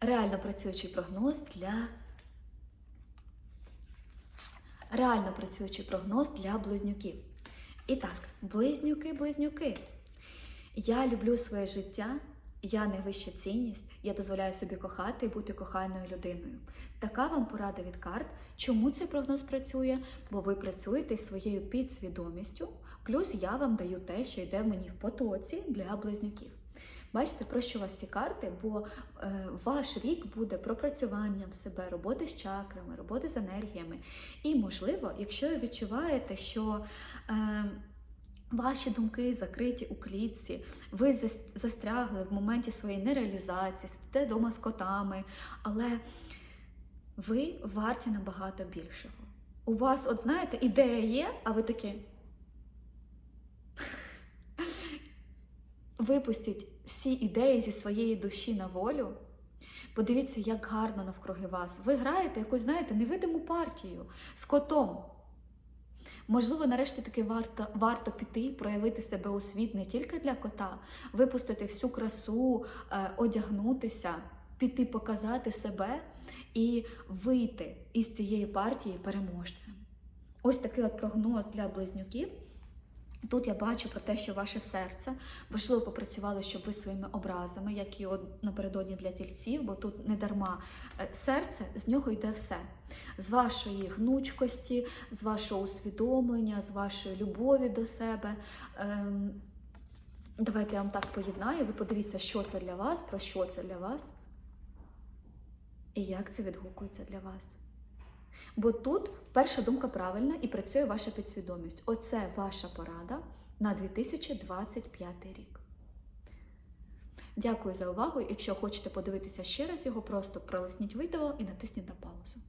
Реально працюючий прогноз для реально працюючий прогноз для близнюків. І так, близнюки, близнюки. Я люблю своє життя, я найвища цінність, я дозволяю собі кохати і бути коханою людиною. Така вам порада від карт. Чому цей прогноз працює? Бо ви працюєте своєю підсвідомістю, плюс я вам даю те, що йде мені в потоці для близнюків. Бачите, про що вас ці карти? Бо е, ваш рік буде пропрацюванням себе, роботи з чакрами, роботи з енергіями. І, можливо, якщо ви відчуваєте, що е, ваші думки закриті у клітці, ви застрягли в моменті своєї нереалізації, сидите вдома з котами, але ви варті набагато більшого. У вас, от знаєте, ідея є, а ви такі. Випустіть всі ідеї зі своєї душі на волю. Подивіться, як гарно навкруги вас. Ви граєте якусь, знаєте, невидиму партію з котом. Можливо, нарешті таки варто, варто піти, проявити себе у світ не тільки для кота, випустити всю красу, е, одягнутися, піти показати себе і вийти із цієї партії переможцем. Ось такий от прогноз для близнюків. Тут я бачу про те, що ваше серце важливо попрацювали, щоб ви своїми образами, як і от напередодні для тільців, бо тут не дарма Е, серце, з нього йде все. З вашої гнучкості, з вашого усвідомлення, з вашої любові до себе. Ем, давайте я вам так поєднаю. Ви подивіться, що це для вас, про що це для вас, і як це відгукується для вас. Бо тут перша думка правильна і працює ваша підсвідомість. Оце ваша порада на 2025 рік. Дякую за увагу. Якщо хочете подивитися ще раз його, просто пролисніть відео і натисніть на паузу.